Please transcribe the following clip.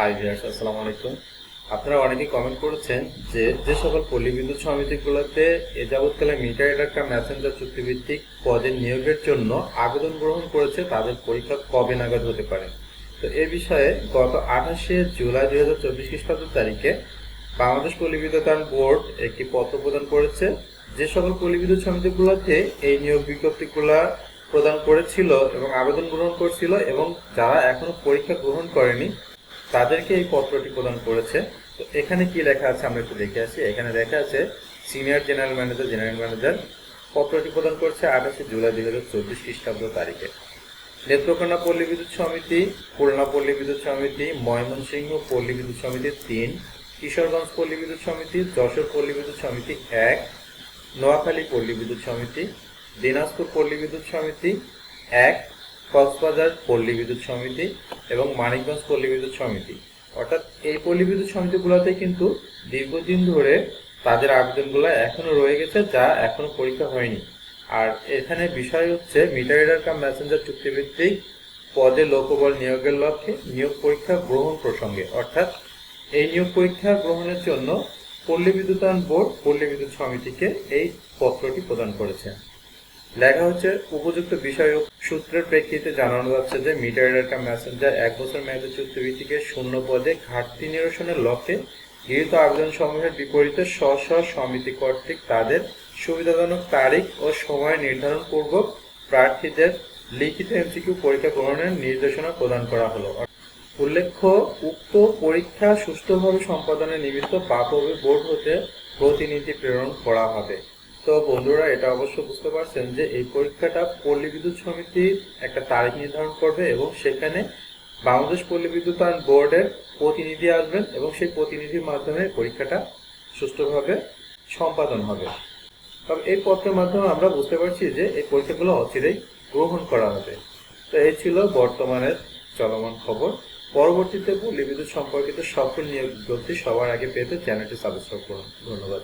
High viewers আসসালামু আলাইকুম আপনারা অনেকেই কমেন্ট করেছেন যে যে সকল পল্লী বিদ্যুৎ সমিতিগুলোতে এ যাবৎকালে মিটার একটা মেসেঞ্জার চুক্তিভিত্তিক পদের নিয়োগের জন্য আবেদন গ্রহণ করেছে, তাদের পরীক্ষা কবে নাগাদ হতে পারে? তো এ বিষয়ে গত আঠাশে জুলাই দুই হাজার চব্বিশ খ্রিস্টাব্দ তারিখে বাংলাদেশ পল্লী বোর্ড একটি পত্র প্রদান করেছে। যে সকল পল্লী বিদ্যুৎ সমিতিগুলোতে এই নিয়োগ বিজ্ঞপ্তিগুলা প্রদান করেছিল এবং আবেদন গ্রহণ করেছিল এবং যারা এখনও পরীক্ষা গ্রহণ করেনি তাদেরকে এই পত্রটি প্রদান করেছে। তো এখানে কি লেখা আছে আমরা একটু দেখে আসি। এখানে লেখা আছে, senior general manager general manager, পত্রটি প্রদান করছে আঠাশে জুলাই দুই হাজার চব্বিশ খ্রিস্টাব্দ তারিখে। নেত্রকোনা পল্লী বিদ্যুৎ সমিতি, খুলনা পল্লী বিদ্যুৎ সমিতি, ময়মনসিংহ পল্লী বিদ্যুৎ সমিতি তিন, কিশোরগঞ্জ পল্লী বিদ্যুৎ সমিতি, যশোর পল্লী বিদ্যুৎ সমিতি এক, নোয়াখালী পল্লী বিদ্যুৎ সমিতি, দিনাজপুর পল্লী বিদ্যুৎ সমিতি এক কক্সবাজার পল্লী বিদ্যুৎ সমিতি এবং মানিকগঞ্জ পল্লী বিদ্যুৎ সমিতি। অর্থাৎ এই পল্লী বিদ্যুৎ সমিতিগুলোতে কিন্তু দীর্ঘদিন ধরে তাদের আবেদনগুলো এখনও রয়ে গেছে, যা এখনও পরীক্ষা হয়নি। আর এখানে বিষয় হচ্ছে মিটার কাম মেসেঞ্জার চুক্তিভিত্তিক পদে লোকবল নিয়োগের লক্ষ্যে নিয়োগ পরীক্ষা গ্রহণ প্রসঙ্গে। অর্থাৎ এই নিয়োগ পরীক্ষা গ্রহণের জন্য পল্লী বিদ্যুতায়ন বোর্ড পল্লী বিদ্যুৎ সমিতিকে এই পত্রটি প্রদান করেছে। লেখা হচ্ছে, উপযুক্ত বিষয় সূত্রের প্রেক্ষিতে জানানো যাচ্ছে যে মিটার কাম মেসেঞ্জার এক বছর মেয়াদী চুক্তিভিত্তিকে শূন্য পদে ঘাটতি নিরসনের লক্ষ্যে গৃহীত আবেদন সমূহের বিপরীতে স্ব স্ব সমিতি কর্তৃক তাদের সুবিধাজনক তারিখ ও সময় নির্ধারণ পূর্বক প্রার্থীদের লিখিত এমসিকিউ পরীক্ষা গ্রহণের নির্দেশনা প্রদান করা হলো। উল্লেখ্য, উক্ত পরীক্ষা সুষ্ঠুভাবে সম্পাদনের নিমিত্ত বাপবে বোর্ড হতে প্রতিনিধি প্রেরণ করা হবে। তো বন্ধুরা, এটা অবশ্য বুঝতে পারছেন যে এই পরীক্ষাটা পল্লী বিদ্যুৎ সমিতির একটা তারিখ নির্ধারণ করবে এবং সেখানে বাংলাদেশ পল্লী বিদ্যুতায়ন বোর্ডের প্রতিনিধি আসবেন এবং সেই প্রতিনিধির মাধ্যমে পরীক্ষাটা সুষ্ঠুভাবে সম্পাদন হবে। তবে এই পত্রের মাধ্যমে আমরা বুঝতে পারছি যে এই পরীক্ষাগুলো অচিরেই গ্রহণ করা হবে। তো এই ছিল বর্তমানের চলমান খবর। পরবর্তীতে পল্লী বিদ্যুৎ সম্পর্কিত সকল নিয়োগ সবার আগে পেতে চ্যানেলটি সাবস্ক্রাইব করুন। ধন্যবাদ।